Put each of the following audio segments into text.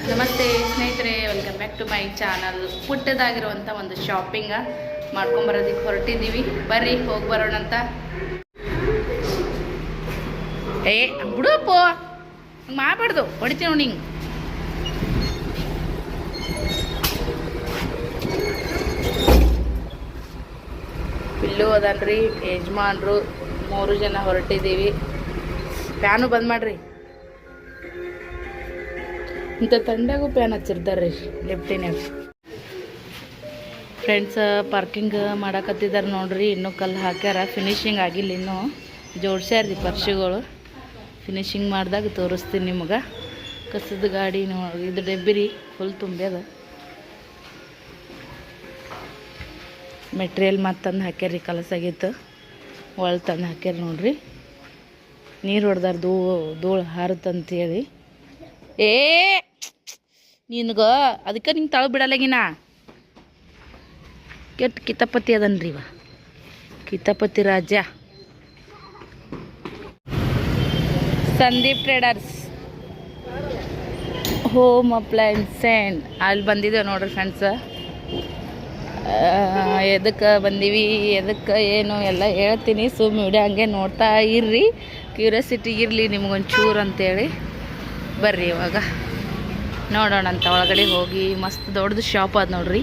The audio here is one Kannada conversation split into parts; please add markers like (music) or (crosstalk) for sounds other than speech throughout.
ನಮಸ್ತೆ ಸ್ನೇಹಿತರೆ welcome back to my channel ಪುಟ್ಟದಾಗಿರುವಂಥ ಒಂದು ಶಾಪಿಂಗ ಮಾಡ್ಕೊಂಬರೋದಕ್ಕೆ ಹೊರಟಿದ್ದೀವಿ. ಬರ್ರಿ, ಹೋಗಿ ಬರೋಣ ಅಂತ. ಏ, ಬಿಡಪ್ಪ. ಮಾಡಬಾರ್ದು. ಹೊಡಿತೀನಿ ನೋಡಿ ಹಿಂಗೆ. ಇಲ್ಲೂ ಅದನ್ರಿ, ಯಜಮಾನ್ರು ಮೂರು ಜನ ಹೊರಟಿದ್ದೀವಿ. ಫ್ಯಾನು ಬಂದ್ ಮಾಡ್ರಿ. ಇಂಥ ತಂಡಾಗೂ ಪ್ಯಾನ್ ಹಚ್ಚಿರ್ತಾರೆ ಲಿಫ್ಟಿನಾಗ ಫ್ರೆಂಡ್ಸ್ ಪಾರ್ಕಿಂಗ್ ಮಾಡಕತ್ತಿದ್ದಾರೆ ನೋಡ್ರಿ, ಇನ್ನೂ ಕಲ್ಲು ಹಾಕ್ಯಾರ ಫಿನಿಶಿಂಗ್ ಆಗಿಲ್ಲ ಇನ್ನೂ. ಜೋಡ್ಸ್ಯಾರ ರೀ ಪರ್ಶಿಗಳು ಫಿನಿಶಿಂಗ್ ಮಾಡಿದಾಗ ತೋರಿಸ್ತೀನಿ ನಿಮಗೆ. ಕಸದ ಗಾಡಿ ನೋಡಿ, ಇದು ಡಬ್ಬಿ ರೀ ಫುಲ್ ತುಂಬ್ಯದ. ಮೆಟ್ರಿಯಲ್ ಮತ್ತು ತಂದು ಹಾಕ್ಯಾರ ರೀ ಕಲಸಾಗಿತ್ತು ಒಳ ತಂದು ಹಾಕ್ಯಾರ ನೋಡ್ರಿ. ನೀರು ಹೊಡೆದಾರ ಧೂ, ಧೂಳು ಹಾರುತ್ತಂತೇಳಿ ಏ! ನಿನಗ ಅದಕ್ಕೆ ನಿಂಗೆ ತಳ ಬಿಡಲಗಿನ? ಕೆಟ್ಟ ಕಿತಾಪತಿ ಅದನ್ರಿ ಇವ? ಕಿತಾಪತಿ Raja Sandeep traders. Home appliances and ಅಲ್ಲಿ ಬಂದಿದ್ದೇವೆ ನೋಡ್ರಿ ಫ್ರೆಂಡ್ಸ್ ಎದಕ್ಕೆ ಬಂದೀವಿ, ಎದಕ್ಕೆ ಏನು ಎಲ್ಲ ಹೇಳ್ತೀನಿ. ಸುಮ್ ವಿಡಿಯೋ ಹಂಗೆ ನೋಡ್ತಾ ಇರ್ರಿ. ಕ್ಯೂರಿಯಾಸಿಟಿ ಇರಲಿ ನಿಮ್ಗೊಂಚೂರು ಅಂತೇಳಿ. ಬರ್ರಿ ಇವಾಗ. ನೋಡೋಣ ಅಂತ ಒಳಗಡೆ ಹೋಗಿ. ಮಸ್ತ್ ದೊಡ್ಡದು ಶಾಪ್ ಅದ ನೋಡ್ರಿ.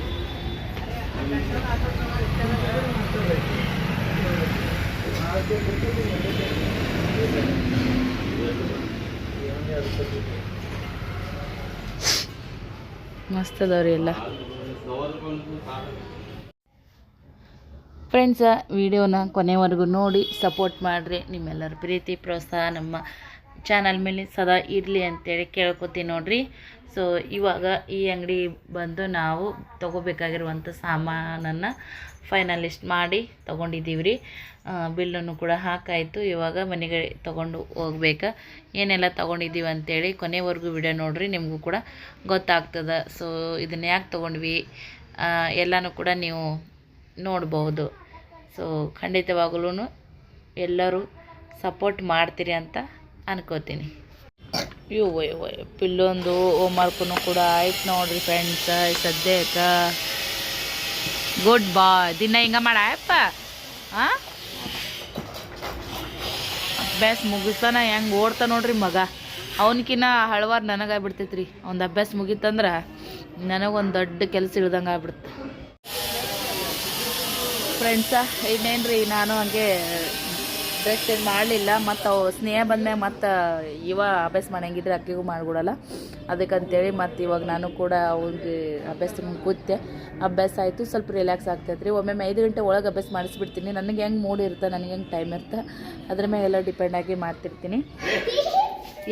ಮಸ್ತ್ ಅದಾವ್ರಿ ಎಲ್ಲ. ಫ್ರೆಂಡ್ಸ ವಿಡಿಯೋನ ಕೊನೆವರೆಗೂ ನೋಡಿ ಸಪೋರ್ಟ್ ಮಾಡಿರಿ. ನಿಮ್ಮೆಲ್ಲರ ಪ್ರೀತಿ, ಪ್ರೋತ್ಸಾಹ ನಮ್ಮ ಚಾನಲ್ ಮೇಲೆ ಸದಾ ಇರಲಿ ಅಂತೇಳಿ ಕೇಳ್ಕೊತೀನಿ ನೋಡ್ರಿ. ಸೊ ಇವಾಗ ಈ ಅಂಗಡಿ ಬಂದು ನಾವು ತೊಗೋಬೇಕಾಗಿರುವಂಥ ಸಾಮಾನನ್ನು ಫೈನಲಿಸ್ಟ್ ಮಾಡಿ ತೊಗೊಂಡಿದ್ದೀವಿ ರೀ ಬಿಲ್ಲನ್ನು ಕೂಡ ಹಾಕಾಯಿತು. ಇವಾಗ ಮನೆಗೆ ತೊಗೊಂಡು ಹೋಗ್ಬೇಕು. ಏನೆಲ್ಲ ತೊಗೊಂಡಿದ್ದೀವಿ ಅಂತೇಳಿ ಕೊನೆವರೆಗೂ ವಿಡಿಯೋ ನೋಡ್ರಿ, ನಿಮಗೂ ಕೂಡ ಗೊತ್ತಾಗ್ತದೆ. ಸೊ ಇದನ್ನ ಯಾಕೆ ತೊಗೊಂಡ್ವಿ? ಎಲ್ಲನೂ ಕೂಡ ನೀವು ನೋಡಬಹುದು ಸೊ ಖಂಡಿತವಾಗಲೂ ಎಲ್ಲರೂ ಸಪೋರ್ಟ್ ಮಾಡ್ತೀರಿ ಅಂತ ಅನ್ಕೋತೀನಿ. ಇವು ಇವು ಪಿಲ್ಲೊಂದು ಹೋಮ್ವರ್ಕೂ ಕೂಡ ಆಯ್ತು ನೋಡ್ರಿ ಫ್ರೆಂಡ್ಸ್ ಸದ್ಯಕ್ಕೆ. ಗುಡ್ ಬಾಯ್ ದಿನ ಹಿಂಗೆ ಮಾಡಪ್ಪ ಹಾಂ ಅಭ್ಯಾಸ ಮುಗಿಸ್ತಾನ, ಹೆಂಗೆ ಓಡ್ತಾ ನೋಡ್ರಿ ಮಗ. ಅವನಕಿನ್ನ ಹಳವಾರು ನನಗಾಗ್ಬಿಡ್ತೈತೆ ರೀ ಅವ್ನ ಅಭ್ಯಾಸ ಮುಗೀತಂದ್ರೆ ನನಗೊಂದು ದೊಡ್ಡ ಕೆಲಸ ಇಳ್ದಂಗೆ ಆಗ್ಬಿಡುತ್ತೆ. ಫ್ರೆಂಡ್ಸ ಇನ್ನೇನು ರೀ ನಾನು ಹಂಗೆ ಡ್ರೆಸ್ ಚೇಂಜ್ ಮಾಡಲಿಲ್ಲ ಮತ್ತು ಅವು ಸ್ನೇಹ ಬಂದ್ಮ್ಯಾಗ ಮತ್ತು ಇವ ಅಭ್ಯಾಸ ಮಾಡಂಗಿದ್ರೆ ಅಕ್ಕಿಗೂ ಮಾಡಿಬಿಡಲ್ಲ ಅದಕ್ಕಂತೇಳಿ ಮತ್ತು ಇವಾಗ ನಾನು ಕೂಡ ಅವ್ರಿಗೆ ಅಭ್ಯಾಸ ಕೂತೆ ಅಭ್ಯಾಸ ಆಯಿತು ಸ್ವಲ್ಪ ರಿಲ್ಯಾಕ್ಸ್ ಆಗ್ತೈತೆ ರೀ ಒಮ್ಮೆಮ್ಮೆ ಐದು ಗಂಟೆ ಒಳಗೆ ಅಭ್ಯಾಸ ಮಾಡಿಸ್ಬಿಡ್ತೀನಿ. ನನಗೆ ಹೆಂಗೆ ಮೂಡ್ ಇರುತ್ತೆ ನನಗೆ ಹೆಂಗೆ ಟೈಮ್ ಇರುತ್ತೆ ಅದ್ರ ಮೇಲೆಲ್ಲ ಡಿಪೆಂಡ್ ಆಗಿ ಮಾಡ್ತಿರ್ತೀನಿ.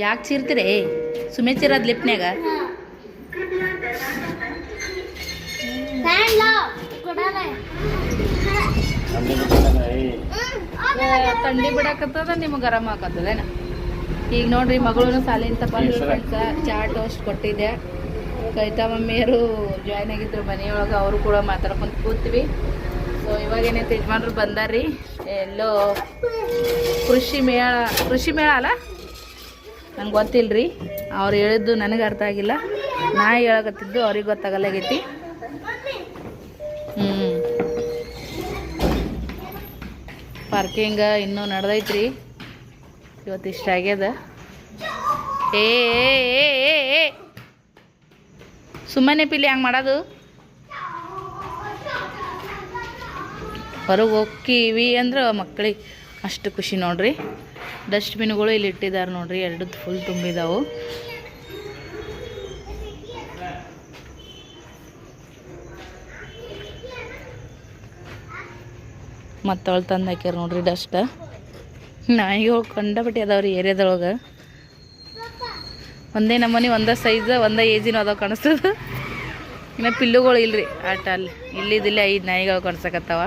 ಯಾಕೆ ಚೀರ್ತೀರಿ? ಸುಮ್ಮನೆ ಚೀರೋದು ಲಿಪ್ನ್ಯಾಗ ತಂಡಿ ಬಿಡಾಕತ್ತದ ನಿಮ್ಗೆ ಗರಂ ಹಾಕತ್ತದೇನ ಈಗ ನೋಡ್ರಿ ಮಗಳು ಸಾಲಿಂದ ಫ್ರೆಂಡ್ಸ ಚಾ ಟೋಸ್ಟ್ ಕೊಟ್ಟಿದ್ದೆ. ಕೈತಾ ಮಮ್ಮಿಯರು ಜಾಯ್ನ್ ಆಗಿದ್ರು ಮನೆಯೊಳಗೆ ಅವರು ಕೂಡ ಮಾತಾಡ್ಕೊಂಡು ಕೂತ್ವಿ. ಸೊ ಇವಾಗ ಏನೈತೆ ಯಜಮಾನ್ರು ಬಂದಾರ್ರಿ. ಎಲ್ಲೋ ಕೃಷಿ ಮೇಳ ಕೃಷಿ ಮೇಳ ಅಲ್ಲ? ನಂಗೆ ಗೊತ್ತಿಲ್ರಿ. ಅವ್ರು ಹೇಳಿದ್ದು ನನಗೆ ಅರ್ಥ ಆಗಿಲ್ಲ. ನಾ ಹೇಳಕತ್ತಿದ್ದು ಅವ್ರಿಗೆ ಗೊತ್ತಾಗಲ್ಲಾಗೈತಿ. ಪಾರ್ಕಿಂಗ್ ಇನ್ನೂ ನಡೆದೈತ್ರಿ. ಇವತ್ತು ಇಷ್ಟ ಆಗ್ಯದ. ಏ. ಸುಮ್ಮನೆ ಪಿಲಿ ಹಂಗೆ ಮಾಡೋದು. ಹೊರಗೆ ಹೋಗ್ತೀವಿ ಅಂದ್ರೆ ಮಕ್ಕಳಿಗೆ ಅಷ್ಟು ಖುಷಿ ನೋಡ್ರಿ. ಡಸ್ಟ್ಬಿನ್ಗಳು ಇಲ್ಲಿ ಇಟ್ಟಿದ್ದಾರೆ ನೋಡ್ರಿ ಎರಡು ಫುಲ್ ತುಂಬಿದಾವು. ಮತ್ತು ಅವಳು ತಂದು ಹಾಕ್ಯಾರ ನೋಡ್ರಿ ಡಸ್ಟ್. ನಾಯಿಗಳು ಕಂಡಪಟ್ಟಿ ರೀ ಏರಿಯಾದೊಳಗೆ. ಒಂದೇ ನಮ್ಮನೆ ಒಂದೇ ಸೈಜ್ ಒಂದೇ ಏಜಿನ ಅದಾವ ಕಾಣಿಸ್ತದ. ಇನ್ನು ಪಿಲ್ಲುಗಳು ಇಲ್ರಿ. ಆಟ ಅಲ್ಲಿ. ಇಲ್ಲಿದಿಲ್ಲ ಐದು ನಾಯಿಗಳು ಕಾಣಿಸಕತ್ತಾವ.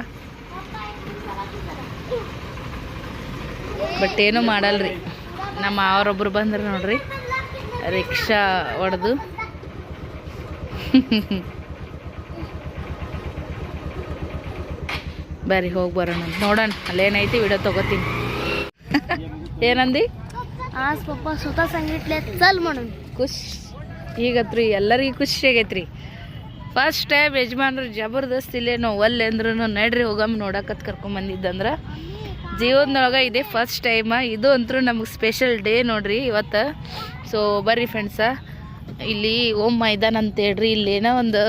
ಬಟ್ ಏನೂ ಮಾಡಲ್ರಿ. ನಮ್ಮ ಅವರೊಬ್ರು ಬಂದ್ರೆ ನೋಡ್ರಿ. ರಿಕ್ಷಾ ಹೊಡೆದು (laughs) ಬರ್ರಿ ಹೋಗಿ ಬರೋಣ ನೋಡೋಣ ಅಲ್ಲೇನೈತಿ ವಿಡಿಯೋ ತಗೋತೀನಿ. (laughs) ಏನಂದಿ? ಪಪ್ಪ ಸುತ ಸಂಗಿಟ್ಲೆ ಸಲ್ ಮಾಡೋಣ. ಖುಷ್. ಈಗತ್ರಿ ಎಲ್ಲರಿಗೂ ಖುಷಿ ಆಗೈತ್ರಿ. ಫಸ್ಟ್ ಟೈಮ್ ಯಜಮಾನ್ರು ಜಬರ್ದಸ್ತ್ ಇಲ್ಲೇ ನಾವು ಒಲ್ಲೆ ಅಂದ್ರೂ ನಡ್ರಿ ಹೋಗಮ್ಮ ನೋಡಕತ್ ಕರ್ಕೊಂಬಂದಿದ್ದಂದ್ರೆ ಜೀವನದೊಳಗೆ ಇದೇ ಫಸ್ಟ್ ಟೈಮ ಇದು ಅಂತೂ ನಮಗೆ ಸ್ಪೆಷಲ್ ಡೇ ನೋಡ್ರಿ ಇವತ್ತು. ಸೊ ಬರ್ರಿ ಫ್ರೆಂಡ್ಸ ಇಲ್ಲಿ ಓಮ್ ಮೈದಾನ ಅಂತ ಹೇಳಿರಿ ಇಲ್ಲೇನೋ ಒಂದು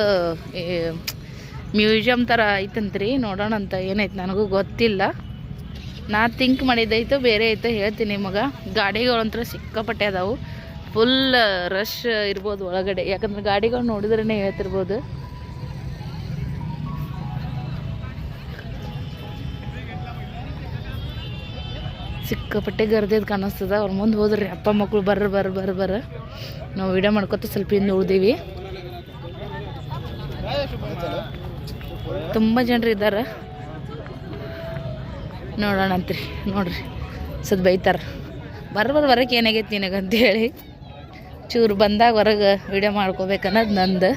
ಮ್ಯೂಸಿಯಮ್ ಥರ ಐತಂತ್ರಿ, ನೋಡೋಣ ಅಂತ ಏನೈತೆ ನನಗೂ ಗೊತ್ತಿಲ್ಲ. ನಾ ಥಿಂಕ್ ಮಾಡಿದ್ದೈತು ಬೇರೆ ಐತೆ ಹೇಳ್ತೀನಿ ನಿಮಗೆ ಗಾಡಿಗಳಂತ್ರ ಸಿಕ್ಕಾಪಟ್ಟೆ ಅದಾವು. ಫುಲ್ ರಶ್ ಇರ್ಬೋದು ಒಳಗಡೆ. ಯಾಕಂದ್ರೆ ಗಾಡಿಗಳು ನೋಡಿದ್ರೇ ಹೇಳ್ತಿರ್ಬೋದು. ಸಿಕ್ಕಾಪಟ್ಟೆ ಗರ್ದೇದು ಕಾಣಿಸ್ತದ. ಅವ್ರ ಮುಂದೆ ಹೋದ್ರಿ ಅಪ್ಪ ಮಕ್ಕಳು ಬರ್ರ ಬರ್ರ ಬರ್ರ ಬರ್ರ ನಾವು ವಿಡಿಯೋ ಮಾಡ್ಕೊತ ಸ್ವಲ್ಪ ಹಿಂದೆ ಉಳ್ದೀವಿ ತುಂಬ ಜನರು ಇದ್ದಾರೆ. ನೋಡೋಣ ಅಂತ್ರಿ ನೋಡ್ರಿ ಸದ್ ಬೈತಾರ. ಬರ್ಬೋದು ಹೊರಗೆ ಏನಾಗೈತಿ ನಿನಗೆ ಅಂತೇಳಿ ಚೂರು ಬಂದಾಗ ಹೊರಗೆ ವಿಡಿಯೋ ಮಾಡ್ಕೋಬೇಕನ್ನೋದು ನಂದು.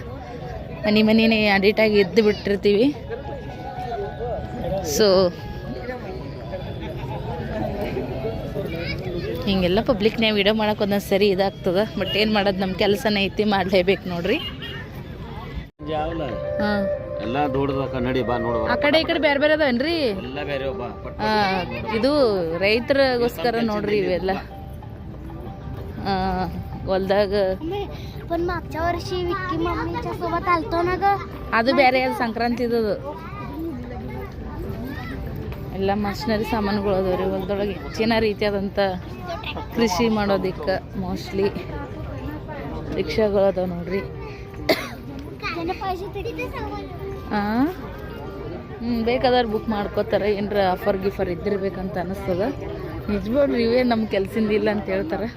ಮನೆ ಮನೆನೇ ಅಡಿಟಾಗಿ ಎದ್ದು ಬಿಟ್ಟಿರ್ತೀವಿ. ಸೊ ಹಿಂಗೆಲ್ಲ ಪಬ್ಲಿಕ್ನೇ ವಿಡಿಯೋ ಮಾಡೋಕೆ ಒಂದೊಂದು ಸರಿ ಇದಾಗ್ತದೆ. ಬಟ್ ಏನು ಮಾಡೋದು ನಮ್ಮ ಕೆಲಸನೇ ಐತಿ ಮಾಡಲೇಬೇಕು ನೋಡ್ರಿ. ಹಾಂ. ಎಲ್ಲ ದೊಡ್ಡದ ಕನ್ನಡಿ ಬಾ ನೋಡುವ ಆ ಕಡೆ ಈ ಕಡೆ ಬೇರೆ ಬೇರೆ ಅದಾವೇನ್ರಿ ಎಲ್ಲ ಬೇರೆ ಬಾ ಪಟ್ ಆ, ಇದು ರೈತರಿಗೋಸ್ಕರ ನೋಡ್ರಿ ಇವೆಲ್ಲ ಆ, ಹೊಲ್ದಾಗ पण मागच्या वर्षी विक्की मम्मीच्या सोबत आलतो ना ग ಅದು ಬೇರೆ ಅದು ಸಂಕ್ರಾಂತಿದು ಎಲ್ಲ ಮಷಿನರಿ ಸಾಮಾನುಗಳು ಅದಾವ ರೀ ಹೊಲದೊಳಗೆ ಹೆಚ್ಚಿನ ರೀತಿಯಾದಂಥ ಕೃಷಿ ಮಾಡೋದಕ್ಕೆ ಮೋಸ್ಟ್ಲಿ ರಿಕ್ಷಾಗಳು ಅದಾವ ನೋಡ್ರಿ त्याने पैसे तिथे ಹಾಂ ಹ್ಞೂ ಬೇಕಾದ್ರೆ ಬುಕ್ ಮಾಡ್ಕೋತಾರೆ. ಏನರ ಆಫರ್ ಗಿಫರ್ ಇದ್ದಿರ್ಬೇಕಂತ ಅನಿಸ್ತದ. ನಿಜವಾಗ್ಲು ಇವೇ ನಮ್ಮ ಕೆಲ್ಸಿಂದ ಇಲ್ಲ ಅಂತ ಹೇಳ್ತಾರೆ.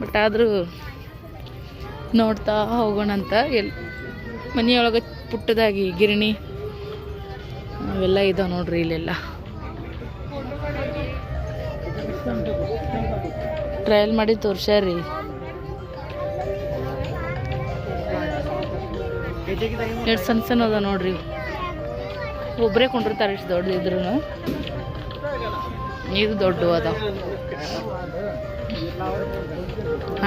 ಬಟ್ ಆದರೂ ನೋಡ್ತಾ ಹೋಗೋಣ ಅಂತ ಎಲ್ ಮನೆಯೊಳಗೆ ಪುಟ್ಟದಾಗಿ ಗಿರಣಿ, ಅವೆಲ್ಲ ಇದಾವೆ ನೋಡ್ರಿ ಇಲ್ಲೆಲ್ಲ. ಟ್ರಯಲ್ ಮಾಡಿ ತೋರ್ಸ್ಯಾರಿ. ಎರಡು ಸಣ್ಣ ಸಣ್ಣ ಅದ ನೋಡ್ರಿ. ಒಬ್ಬರೇ ಕೊಂಡಿರ್ತಾರೆ ಇಷ್ಟು ದೊಡ್ಡದಿದ್ರು ಇದು ದೊಡ್ಡ ಅದ.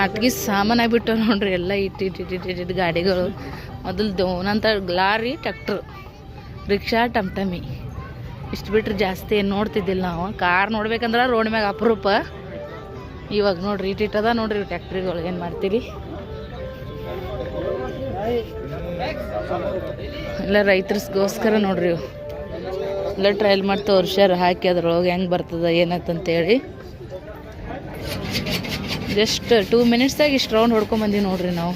ಅಟ್ಗಿ ಸಾಮಾನು ಆಗಿಬಿಟ್ಟು ನೋಡ್ರಿ, ಎಲ್ಲ ಇಟ್ಟು ಇಟ್ಟು ಇಟ್ಟು ಇಟ್ಟು ಇಟ್ಟು ಗಾಡಿಗಳು. ಮೊದಲು ದೋನಂತ ಲಾರಿ ಟ್ಯಾಕ್ಟ್ರು ರಿಕ್ಷಾ, ಟಮ್ಟಮಿ. ಇಷ್ಟು ಬಿಟ್ರೆ ಜಾಸ್ತಿ ಏನು ನೋಡ್ತಿದ್ದಿಲ್ಲ ನಾವು. ಕಾರ್ ನೋಡ್ಬೇಕಂದ್ರೆ ರೋಡ್ ಮ್ಯಾಗ ಅಪರೂಪ. ಇವಾಗ ನೋಡ್ರಿ ಇಟ್ಟು ಇಟ್ಟದ ನೋಡ್ರಿ ಟ್ಯಾಕ್ಟ್ರಿಗಳು ಏನು ಮಾಡ್ತೀರಿ? ಎಲ್ಲ ರೈತರಿಗೋಸ್ಕರ ನೋಡ್ರಿ ಇವು. ಎಲ್ಲ ಟ್ರಯಲ್ ಮಾಡಿ ತೋರ್ಸ್ಯಾರ, ಹಾಕಿ ಅದ್ರೊಳಗೆ ಹೆಂಗೆ ಬರ್ತದ ಏನಂತಂತೇಳಿ ಜಸ್ಟ್ ಟೂ ಮಿನಿಟ್ಸ್ದಾಗ ಇಷ್ಟು ರೌಂಡ್ ಹೊಡ್ಕೊಂಬಂದೀವಿ ನೋಡ್ರಿ ನಾವು.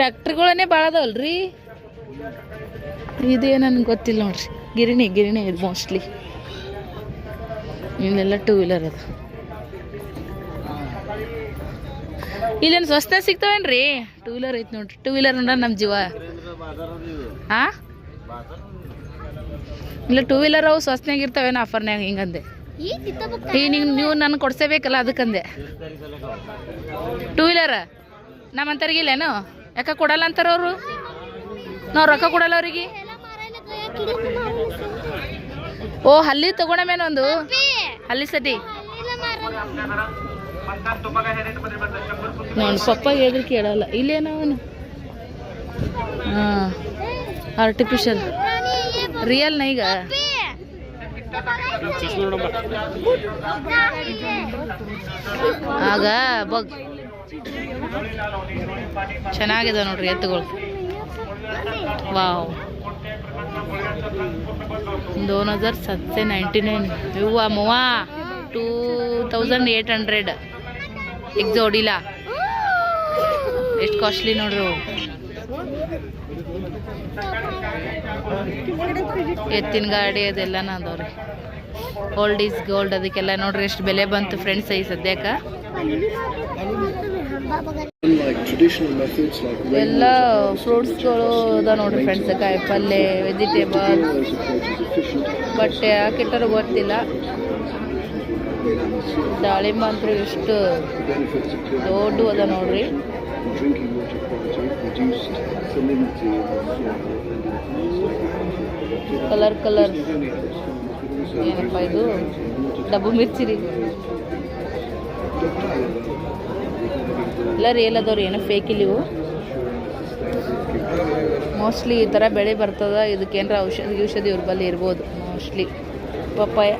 ಟ್ಯಾಕ್ಟ್ರಿಗಳೇ ಭಾಳ ಅದಾವಲ್ರಿ? ಇದೇನು ನನಗೆ ಗೊತ್ತಿಲ್ಲ ನೋಡ್ರಿ. ಗಿರಣಿ ಗಿರಣಿ ಇದು ಮೋಸ್ಟ್ಲಿ ಇಲ್ಲೆಲ್ಲ ಟೂ ವೀಲರ್ ಅದ. ಇಲ್ಲೇನು ಸ್ವಸ್ಥ ಸಿಗ್ತಾವೇನ್ರಿ? ಟೂ ವೀಲರ್ ಐತಿ ನೋಡ್ರಿ. ಟೂ ವೀಲರ್ ನೋಡ ನಮ್ಮ ಜೀವ. ಹಾ? ಇಲ್ಲ ಟೂ ವೀಲರ್ ಅವು ಸ್ವಸ್ನಾಗ ಇರ್ತಾವೇನು ಆಫರ್ನಾಗ ಹಿಂಗಂದೆ. ಈ ನೀವು ನೀವು ನನಗೆ ಕೊಡ್ಸೇಬೇಕಲ್ಲ ಅದಕ್ಕಂದೆ. ಟೂ ವೀಲರ್ ನಮ್ಮಂತರಿಗಿಲ್ಲೇನು ಯಾಕ ಕೊಡಲ್ಲ ಅಂತಾರ ಅವರು? ನಾವು ರೊಕ್ಕ ಕೊಡಲ್ಲ ಅವ್ರಿಗೆ? ಓ ಅಲ್ಲಿ ತಗೋಣಮೇನೊಂದು ಅಲ್ಲಿ ಸತಿ. ಹಲ್ಲಿ ಸಟಿ हल्लीला मारायला ನೋಡಿ ಪಪ್ಪ ಹೇಳಿದ್ರೆ ಕೇಳಲ್ಲ ಇಲ್ಲೇನ ಅವನು ಹಾಂ ಆರ್ಟಿಫಿಷಿಯಲ್ आणि हे ರಿಯಲ್ ಈಗ बे. ಆಗ ಬಗ್ ಚೆನ್ನಾಗಿದೆ ನೋಡ್ರಿ ಎತ್ತುಗಳು ವಾವ್ दोन हजार सातशे नाईन्टी नाईन युवा मोवा टू ತೌಸಂಡ್ ಏಯ್ಟ್ ಹಂಡ್ರೆಡ್ एक ಜೋಡಿಲ್ಲ. ಎಷ್ಟು ಕಾಸ್ಟ್ಲಿ ನೋಡ್ರು. ಎತ್ತಿನ ಗಾಡಿ ಅದೆಲ್ಲನ ಅದಾವ್ರಿ. ಓಲ್ಡ್ ಈಸ್ ಗೋಲ್ಡ್ ಅದಕ್ಕೆಲ್ಲ ನೋಡ್ರಿ ಎಷ್ಟು ಬೆಲೆ ಬಂತು ಫ್ರೆಂಡ್ಸ್ ಈ ಸದ್ಯಕ್ಕೆ. ಎಲ್ಲ ಫ್ರೂಟ್ಸ್ಗಳು ಅದ ನೋಡ್ರಿ ಫ್ರೆಂಡ್ಸ್ ಕಾಯಿ ಪಲ್ಯ ವೆಜಿಟೇಬಲ್ ಬಟ್ಟೆ ಹಾಕಿಟ್ಟರು ಗೊತ್ತಿಲ್ಲ. ದಾಳಿಂಬ ಅಂತೂ ಎಷ್ಟು ದೊಡ್ಡ ಅದ ನೋಡ್ರಿ. ಕಲರ್ ಕಲರ್ ಏನಪ್ಪ ಇದು? ಡಬ್ಬು ಮಿರ್ಚಿ ರೀ ಎಲ್ಲ ರಿಯಲ್ ಅದಾವ್ರಿ, ಏನೋ ಫೇಕ್ ಇಲ್ಲಿ ಇವು. ಮೋಸ್ಟ್ಲಿ ಈ ಥರ ಬೆಳೆ ಬರ್ತದ, ಇದಕ್ಕೇನಾರ ಔಷಧಿ ಔಷಧಿ ಇವ್ರ ಬಲ್ಲಿ ಇರ್ಬೋದು ಮೋಸ್ಟ್ಲಿ ಪಪ್ಪಾಯ.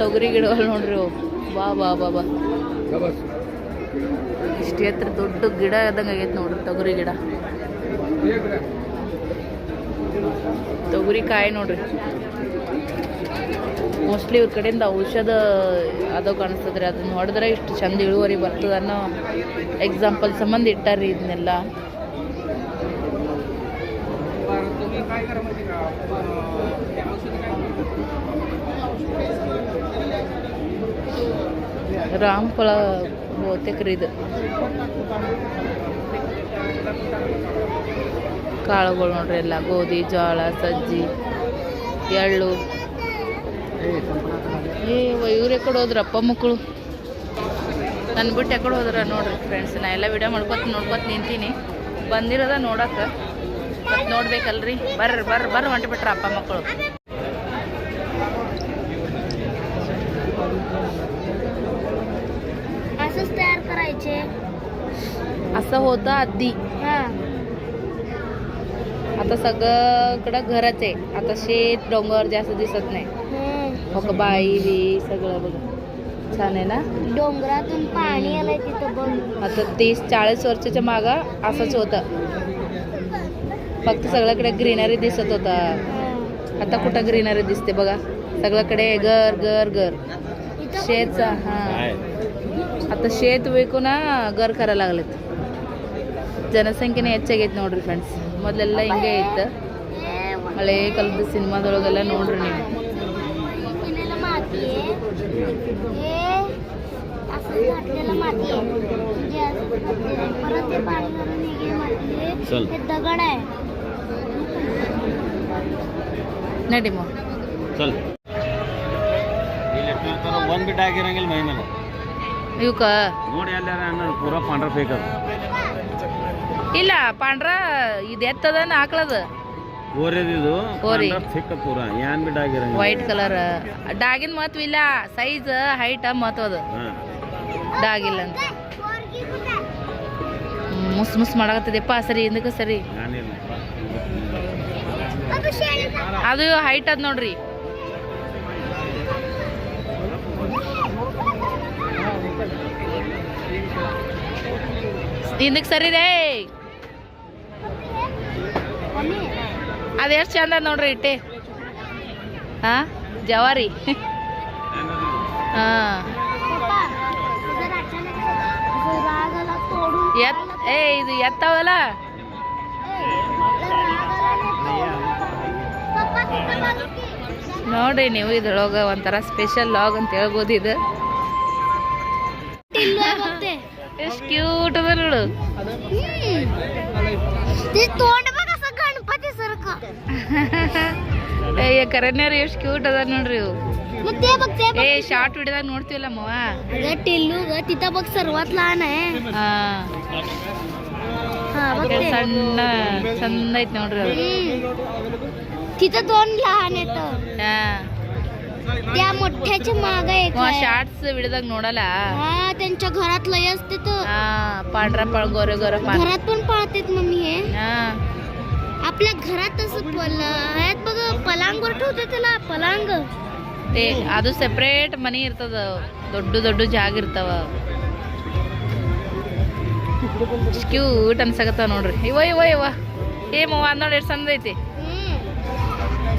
ತೊಗರಿ ಗಿಡಗಳು ನೋಡ್ರಿ ಬಾ ಬಾ ಬಾ ಬಾ. ಇಷ್ಟು ಎತ್ತರ ದೊಡ್ಡ ಗಿಡ ಆದಂಗೆ ಆಗೈತೆ ನೋಡ್ರಿ ತೊಗರಿ ಗಿಡ. ತೊಗರಿ ಕಾಯಿ ನೋಡ್ರಿ. ಮೋಸ್ಟ್ಲಿ ಇವ್ರ ಕಡೆಯಿಂದ ಔಷಧ ಅದು ಕಾಣಿಸ್ತದ್ರಿ ಅದನ್ನ ಹೊಡೆದ್ರೆ ಇಷ್ಟು ಚಂದ ಇಳುವರಿ ಬರ್ತದ ಅನ್ನೋ ಎಕ್ಸಾಂಪಲ್ ಸಂಬಂಧ ಇಟ್ಟಾರ್ರಿ ಇದನ್ನೆಲ್ಲ. ರಾಮ್ಫಲ ಬಹುತೇಕ ಇದು. ಕಾಳುಗಳು ನೋಡ್ರಿ ಎಲ್ಲ, ಗೋಧಿ ಜೋಳ ಸಜ್ಜಿ, ಎಳ್ಳು. ಏ ಇವ್ರು ಹೋದ್ರ ಅಪ್ಪ ಮಕ್ಕಳು ನನ್ನ ಬಿಟ್ಟು ಎಕಡೆ ಹೋದ್ರ ನೋಡ್ರಿ ಫ್ರೆಂಡ್ಸ್ ನಾ. ಎಲ್ಲ ವಿಡಿಯೋ ಮಾಡ್ಕೊತ, ನೋಡ್ಕೊತ ನಿಂತೀನಿ. ಬಂದಿರೋದ ನೋಡಕ್ಕೆ ನೋಡ್ಬೇಕಲ್ರಿ. ಬರ್ರಿ ಬರ್ರಿ ಬರ್ರಿ, ಒಂಟಿ ಬಿಟ್ರ ಅಪ್ಪ ಮಕ್ಕಳು करायचे असं होतं आधी. आता सगळीकडं घरच आहे. आता शेत डोंगर जास्त दिसत नाही. बाई बी सगळं बघ. छान आहे ना? डोंगरातून पाणी आलंय तिथं बघ. आता तीस चाळीस वर्षाच्या मागा असंच होतं. फक्त सगळ्याकडे ग्रीनरी दिसत होता. आता कुठं ग्रीनरी दिसते बघा. सगळ्याकडे घर घर घर. इथं शेत हा. आता शेत ವಿಕುನ ಗರ್ ಕರಲಾಗ್ಲೈತಿ ಜನಸಂಖ್ಯೆನೇ ಹೆಚ್ಚಾಗೈತೆ ನೋಡ್ರಿ ಫ್ರೆಂಡ್ಸ್ ಮೊದಲೆಲ್ಲ ಹಿಂಗೆ ಇತ್ತು ए, ಹಳೆ ಕಾಲದ ಸಿನಿಮಾದೊಳಗೆಲ್ಲ ನೋಡ್ರಿ ನೀವು पिण्याला माती आहे हे असं घातलेलं माती आहे म्हणजे असं घातलेलं आहे. परत ते पाणी भरून हे माती आहे चल. हे दगड आहे ನಡಿ ಮಾ चल ಇಲ್ಲಿ ಎಷ್ಟಿರ್ತಾರ ಒಂದ್ ಬಿಟ್ಟು ಆಗಿರಂಗಿಲ್ಲ ಮೈ ಮೇಲೆ ಇವಕ್ಕ ನೋಡಿ ಎಲ್ಲಾರ ಅನ್ನೋದು ಪೂರಾ ಪಾಂಡ್ರ ಫೇಕ್ ಅದು. ಇಲ್ಲ ಪಾಂಡ್ರ ಇದು ಎತ್ತದನ ಆಕಳದ ಓರಿ. ಪೂರಾ ಏನ್ ವೈಟ್ ಕಲರ್ ಡಾಗಿನ ಮಹತ್ವ ಇಲ್ಲ ಸೈಜ್ ಹೈಟ್ ಮಹತ್ವ ಅದು. ಡಾಗಿಲ್ಲ ಅಂತ. ಮುಸ್ ಮುಸ್ ಮಾಡಕತ್ತದಪ್ಪ ಸರಿ ಹಿಂದಕ್ಕೆ ಸರಿ. ಅದು ಹೈಟ್ ಅದ ನೋಡ್ರಿ. ಹಿಂದಕ್ಕೆ ಸರಿ ರೇ. ಎಷ್ಟು ಚಂದ ನೋಡ್ರಿ ಇಟ್ಟಿ. ಹಾ, ಜವಾರಿ. ಹಾ. ಎತ್, ಏ, ಇದು ಎತ್ತವಲ್ಲ? ನೋಡ್ರಿ ನೀವು ಇದ್ರೊಳಗೆ ಒಂಥರ ಸ್ಪೆಷಲ್ ಲಾಗ್ ಅಂತ ಹೇಳ್ಬೋದು ಇದು. ಎಷ್ಟು ಕ್ಯೂಟ್ ಅದ ನೋಡು ते तोंड बघ असं गणपती सारखं ಏ ಕರೆನ್ಯಾರು ಎಷ್ಟು ಕ್ಯೂಟ್ ಅದ ನೋಡ್ರಿ ಇವು मग ते बघ ते बघ ಏ ಶಾರ್ಟ್ ವಿಡಿಯೋದಾಗ ನೋಡ್ತೀವಲ್ಲ ಮವ अगं टिल्लू ग तिथं बघ सर्वात लहान आहे ಹಾ हा बघ ते ಸಣ್ಣ ಚಂದ ಐತಿ ನೋಡ್ರಿ ಅದು हम्म. तिथं दोन लहान येत ಹಾ त्या मोठ्याच्या माग एक आहे. ಶಾರ್ಟ್ಸ್ ವಿಡಿಯೋದಾಗ ನೋಡಲ್ಲ हा त्यांच्या घरात लय असते तर ಹಾ ಪಾಂಡ್ರ ಪಳ गोरे गोरे पान घरात पण पाळतेत मम्मी हे ಹಾ आपल्या घरात असं पल आहेत बघ पलांगवर ठेवते त्याला पलांग ते ಅದು ಸೆಪ್ರೇಟ್ ಮನಿ ಇರ್ತದ ದೊಡ್ಡ ದೊಡ್ಡ ಜಾಗ ಇರ್ತಾವ ಕ್ಯೂಟ್ ಅನ್ಸಕತ್ತಾವ ನೋಡ್ರಿ ಇವ ಇವ ಇವ ಏ ಮವ ಅದ್ ನೋಡಿ ಎಷ್ಟು ಚಂದ ಐತಿ हम्म.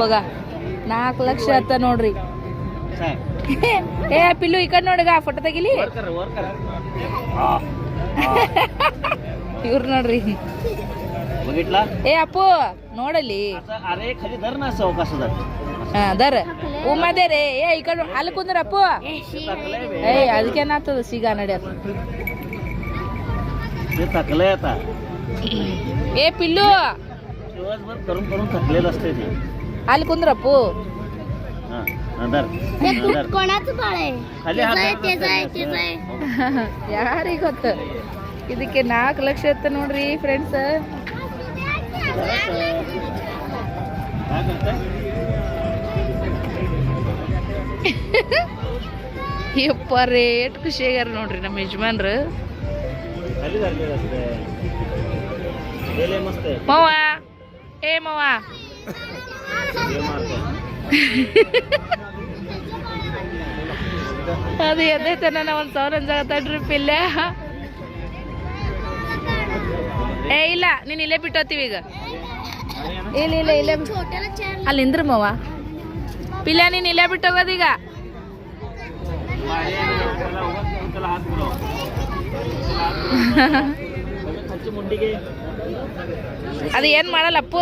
बघा ನಾಲ್ಕು ಲಕ್ಷ ಅಂತ ನೋಡ್ರಿ ಸಾಕ್. ಏ ಪಿಲ್ಲು ಈ ಕಡೆ ನೋಡಿಗ ಫೋಟೋ ತೆಗಿಲಿ वर कर वर कर ಇವ್ರು ನೋಡ್ರಿ बघितला ಏ ಅಪ್ಪು ನೋಡಲ್ಲಿ असं अरे खाली धर ना सावकाश धर ಹಾ ದರ ಉಮ್ಮದೇ ರೇ ಏ ಈ ಕಡೆ ಅಲ್ಲಿ ಕುಂದ್ರ ಅಪ್ಪು ಏ ಅದಕ್ಕೇನಾಗ್ತದ ಸಿಗ ನಡಿಯತ್ತ ते थकलंय आता ಏ ಪಿಲ್ಲು दिवसभर करून करून थकलेलं असते ते ಅಲ್ಲಿ ಕುಂದ್ರಪ್ಪು. ಯಾರಿ ಗೊತ್ತು? ಇದಕ್ಕೆ ನಾಲ್ಕು ಲಕ್ಷ ಇತ್ತ ನೋಡ್ರಿ ಫ್ರೆಂಡ್ಸ್ ಯಪ್ಪ ರೇಟ್ ಖುಷಿ ಆಗ್ಯಾರ ನೋಡ್ರಿ ನಮ್ಮ ಯಜಮಾನ್ರು. ಮಾವ ಏ ಮಾವ. (laughs) ಅದು ಎದ್ದೇ ತನ ನಾವು ಒಂದು ಸಾವಿರ ಜಾಗ ಟ್ರಿಪ್ ಇಲ್ಲ. ಏ ಇಲ್ಲ ನೀನು ಇಲ್ಲೇ ಬಿಟ್ಟೋತೀವಿ ಈಗ. ಇಲ್ಲ ಇಲ್ಲ ಇಲ್ಲೇ. ಅಲ್ಲಿ ಇಂದ್ರಮವ ಪಿಲ್ಲ ನೀನು ಇಲ್ಲೇ ಬಿಟ್ಟೋಗೋದೀಗ (laughs) ಅದು ಏನ್ ಮಾಡಲ್ಲ ಅಪ್ಪು?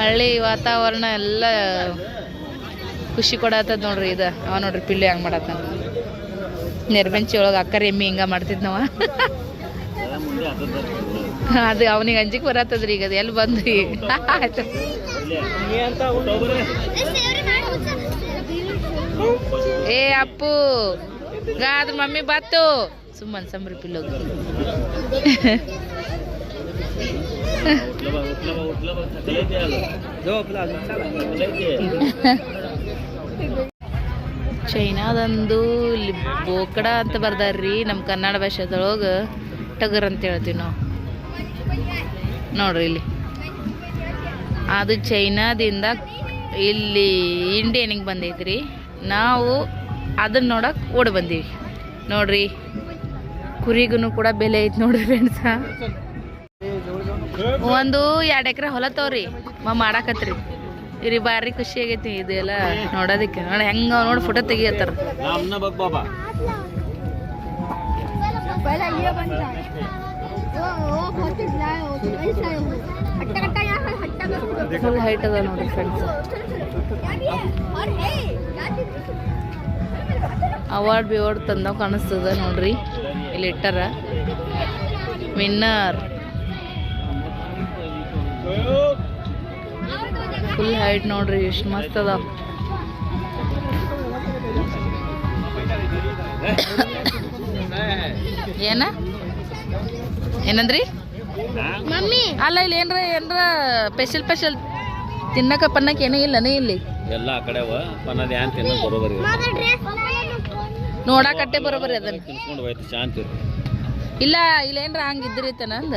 ಹಳ್ಳಿ ವಾತಾವರಣ ಎಲ್ಲ ಖುಷಿ ಕೊಡತ್ತದ ನೋಡ್ರಿ ಇದು. ಅವ ನೋಡ್ರಿ ಪಿಲ್ಲಿ ಹಂಗ ಮಾಡತ್ತ ನೆರ್ಬೆಂಚಿ ಒಳಗೆ ಅಕ್ಕರೆ ಎಮ್ಮಿ ಹಿಂಗ ಮಾಡ್ತಿದ್ನವ. ಅದು ಅವನಿಗೆ ಅಂಜಿಕ್ ಬರತ್ತದ್ರಿ ಈಗ, ಅದು ಎಲ್ಲಿ ಬಂದ್ರಿ? ಏ ಅಪ್ಪು ಗಾದ್ರ ಮಮ್ಮಿ ಬತ್ತು. ಸುಮ್ಮನೆ ಸಂಬ್ರಿ ಪಿಲ್ಲೋಗಿ (laughs) ಚೈನಾದಂದು ಇಲ್ಲಿ ಬೋಕಡ ಅಂತ ಬರ್ದಾರ್ರಿ ನಮ್ಮ ಕನ್ನಡ ಭಾಷೆದೊಳಗೆ ಟಗರ್ ಅಂತ ಹೇಳ್ತೀವಿ ನಾವು. ನೋಡ್ರಿ ಇಲ್ಲಿ. ಅದು ಚೈನಾದಿಂದ ಇಲ್ಲಿ ಇಂಡಿಯನಿಗೆ ಬಂದೈತ್ರಿ. ನಾವು ಅದನ್ನ ನೋಡಕ್ಕೆ ಓಡಿ ಬಂದೀವಿ. ನೋಡ್ರಿ. ಕುರಿಗೂ ಕೂಡ ಬೆಲೆ ಐತೆ ನೋಡ್ರಿ ಫ್ರೆಂಡ್ಸ ಒಂದು ಎರಡು ಎಕರೆ ಹೊಲ ತವ್ರಿ ಮಾಡಾಕತ್ರಿ. ಇರಿ ಬಾರಿ ಖುಷಿ ಆಗೈತಿ ಇದೆಲ್ಲ ನೋಡೋದಕ್ಕೆ. ನೋಡಿ ಹೆಂಗ ನೋಡಿ ಫೋಟೋ ತೆಗಿಯತ್ತಾರ. ಫುಲ್ ಹೈಟ್ ಅದ ನೋಡಿ ಫ್ರೆಂಡ್ಸ್ ಅವಾರ್ಡ್ ಬಿವಾರ್ಡ್ ತಂದ ಕಾಣಿಸ್ತದ ನೋಡ್ರಿ. ಇಲ್ಲಿ ಇಟ್ಟಾರ. ವಿನ್ನರ್ ಫುಲ್ ಹೈಟ್ ನೋಡ್ರಿ ಎಷ್ಟು ಮಸ್ತ್ ಅದ. ಏನ? ಏನಂದ್ರಿ? ಮಮ್ಮಿ. ಅಲ್ಲ ಇಲ್ಲಿ ಏನ್ರ ಏನ್ರ ಸ್ಪೆಷಲ್ ಸ್ಪೆಷಲ್ ತಿನ್ನಕ ಪನ್ನಕ ಏನೇ ಇಲ್ಲನೇ ಇಲ್ಲಿ? ಎಲ್ಲ ಆ ಕಡೆ ಬರೋಬರಿ ನೋಡಾಕಟ್ಟೆ ಬರೋಬರಿ ಅದನ್ನ ಇಲ್ಲ ಇಲ್ಲೇನ್ರ ಹಂಗಿದ್ರಿ ತನಂದ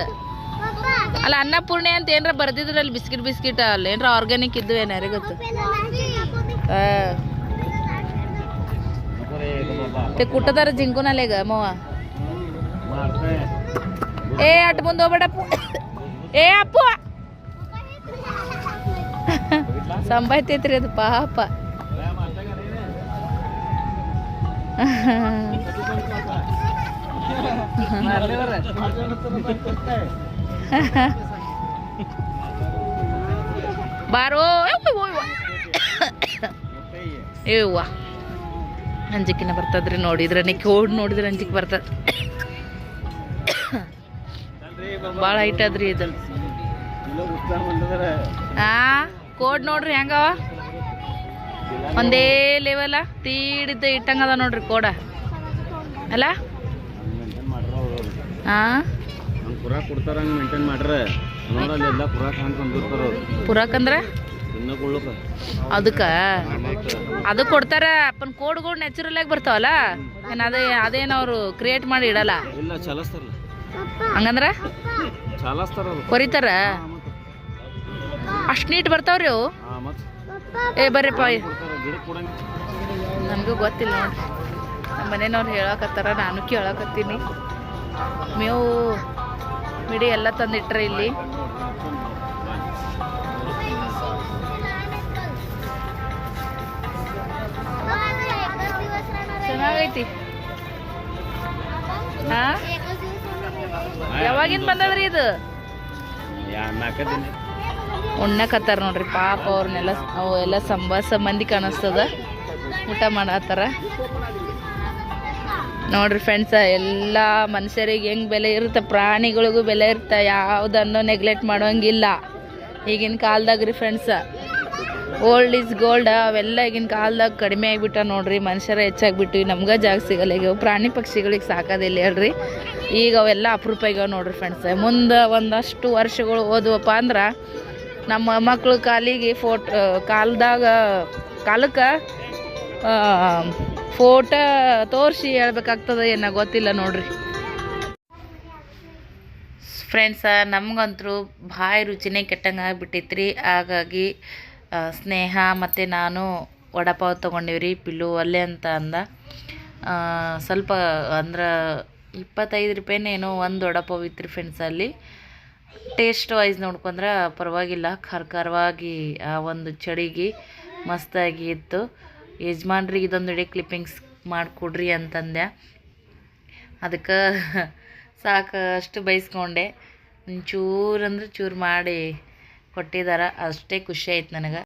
ಅಲ್ಲ ಅನ್ನಪೂರ್ಣೆ ಅಂತ ಏನ್ರ ಬರ್ದಿದ್ರಲ್ಲಿ ಬಿಸ್ಕಿಟ್ ಬಿಸ್ಕಿಟ್ ಅಲ್ಲ ಏನ್ರ ಆರ್ಗ್ಯಾನಿಕ್ ಇದ್ದು ಏನಾರ ಗೊತ್ತು ಆ, नको रे गं बाबा ते कुठं तर जिंकून आले ग मवा मारतंय. ए अट ಮುಂದೆ ಹೋಗ್ಬೇಡ ಅಪ್ಪು ಏ ಅಪ್ಪು ಸಂಭಾಯ್ತೈತ್ರಿ ಅದು ಪಾಪ काय मारतंय का रे? ಬಾರೋ ಇವ್ವ ಅಂಜಿಕಿನ ಬರ್ತದ್ರಿ ನೋಡಿದ್ರೆ ನಿಕ್ಕಿ ಓಡ್ ನೋಡಿದ್ರೆ ಅಂಜಿಕೆ ಬರ್ತದ. ಭಾಳ ಹೈಟ್ ಅದ್ರಿ ಇದು. ಆ, ಕೋಡ್ ನೋಡ್ರಿ ಹೆಂಗವ ಒಂದೇ ಲೆವೆಲ ತೀಡಿದ್ದ ಇಟ್ಟಂಗದ ನೋಡ್ರಿ ಕೋಡ. ಅಲ್ಲ? ಹಾಂ ಪುರಾ ಕೊಡ್ತಾರ ಹಂಗೆ ಮೇಂಟೈನ್ ಮಾಡ್ರೆ. ನೋಡಲ್ಲ ಎಲ್ಲ ಪುರಾ ಕಾಣ್ ತಂದಿರ್ತಾರ ಪುರಾಕಂದ್ರ ತಿನ್ನಕೊಳ್ಳಕ ಅದಕ್ಕ? ಅದು ಕೊಡ್ತಾರ ಅಪ್ಪನ ಕೋಡ್ಗಳು ನ್ಯಾಚುರಲ್ ಆಗಿ ಬರ್ತಾವಲ್ಲ? ಏನು ಅದೇ ಅದೇನು ಅವರು ಕ್ರಿಯೇಟ್ ಮಾಡಿ ಇಡಲ್ಲ? ಇಲ್ಲ ಚಲಸ್ತಾರಲ್ಲ ಹಂಗಂದ್ರ? ಚಲಸ್ತಾರ ಕೊರಿತಾರ? ಅಷ್ಟು ನೀಟ್ ಬರ್ತಾವ್ರಿ ಅವು? ಏ ಬರ್ರಿಪ್ಪ ನನಗೂ ಗೊತ್ತಿಲ್ಲ ನೋಡ್ರಿ. ನಮ್ಮ ಮನೆಯವ್ರು ಹೇಳಕತ್ತಾರ ನಾನು ಕೇಳಕತ್ತೀನಿ. ಮೇವು ಮಿಡಿ ಎಲ್ಲ ತಂದಿಟ್ರೆ ಇಲ್ಲಿ. ಚೆನ್ನಾಗೈತಿ. ಹಾ? ಯಾವಾಗಿಂದ ಬಂದದ್ರಿ ಇದು? ಉಣ್ಣಕತ್ತಾರ ನೋಡ್ರಿ, ಪಾಪ ಅವ್ರನ್ನೆಲ್ಲ, ಅವು ಎಲ್ಲ ಸಂಬಾಸ ಮಂದಿ ಕಾಣಿಸ್ತದ. ಊಟ ಮಾಡತ್ತಾರ. ನೋಡ್ರಿ ಫ್ರೆಂಡ್ಸ ಎಲ್ಲ ಮನುಷ್ಯರಿಗೆ ಹೆಂಗ್ ಬೆಲೆ ಇರುತ್ತೆ, ಪ್ರಾಣಿಗಳಿಗೂ ಬೆಲೆ ಇರುತ್ತೆ, ಯಾವುದನ್ನು ನೆಗ್ಲೆಕ್ಟ್ ಮಾಡೋಂಗಿಲ್ಲ. ಈಗಿನ ಕಾಲ್ದಾಗ ರೀ ಫ್ರೆಂಡ್ಸ ಓಲ್ಡ್ ಈಸ್ ಗೋಲ್ಡ್ ಅವೆಲ್ಲ ಈಗಿನ ಕಾಲ್ದಾಗ ಕಡಿಮೆ ಆಗಿಬಿಟ್ಟ ನೋಡ್ರಿ, ಮನುಷ್ಯರ ಹೆಚ್ಚಾಗ್ಬಿಟ್ಟು ನಮ್ಗೆ ಜಾಗ ಸಿಗಲ್ಲ. ಈಗ ಪ್ರಾಣಿ ಪಕ್ಷಿಗಳಿಗೆ ಸಾಕೋದಿಲ್ಲ ಹೇಳ್ರಿ. ಈಗ ಅವೆಲ್ಲ ಅಪರೂಪ ಆಗ್ಯಾವ ನೋಡ್ರಿ ಫ್ರೆಂಡ್ಸ್ ಮುಂದೆ ಒಂದಷ್ಟು ವರ್ಷಗಳು ಓದುವಪ್ಪ ಅಂದ್ರೆ, ನಮ್ಮ ಮಕ್ಕಳು ಕಾಲಿಗೆ ಫೋಟ್ ಕಾಲದಾಗ, ಕಾಲಕ್ಕೆ ಫೋಟೋ ತೋರಿಸಿ ಹೇಳ್ಬೇಕಾಗ್ತದೆ ಏನೋ ಗೊತ್ತಿಲ್ಲ ನೋಡ್ರಿ. ಫ್ರೆಂಡ್ಸ ನಮಗಂತರೂ ಬಾಯಿ ರುಚಿನೇ ಕೆಟ್ಟಂಗೆ ಆಗಿಬಿಟ್ಟೈತ್ರಿ. ಹಾಗಾಗಿ ಆ, ಸ್ನೇಹ ಮತ್ತು ನಾನು ವಡಪಾವ್ ತೊಗೊಂಡಿವ್ರಿ ಪಿಲ್ಲು ಅಲ್ಲೇ ಅಂತ ಅಂದ. ಸ್ವಲ್ಪ ಅಂದ್ರೆ ಇಪ್ಪತ್ತೈದು ರೂಪಾಯಿನೇನೋ ಒಂದು ವಡಪಾವ್ ಇತ್ತು ರೀ ಫ್ರೆಂಡ್ಸ್ ಅಲ್ಲಿ. ಟೇಸ್ಟ್ ವೈಸ್ ನೋಡ್ಕೊಂಡ್ರೆ ಪರವಾಗಿಲ್ಲ. ಖಾರ ಆ ಒಂದು ಚಳಿಗೆ ಮಸ್ತಾಗಿ ಇತ್ತು. ಯಜಮಾನ್ರಿಗೆ ಇದೊಂದು ಇಡೀ ಕ್ಲಿಪ್ಪಿಂಗ್ಸ್ ಮಾಡಿಕೊಡ್ರಿ ಅಂತಂದೆ. ಅದಕ್ಕೆ ಸಾಕಷ್ಟು ಬೈಸ್ಕೊಂಡೆ. ಒಂಚೂರು ಅಂದ್ರೆ ಚೂರು ಮಾಡಿ ಕೊಟ್ಟಿದ್ದಾರೆ ಅಷ್ಟೇ ಖುಷಿ ಆಯ್ತು ನನಗೆ.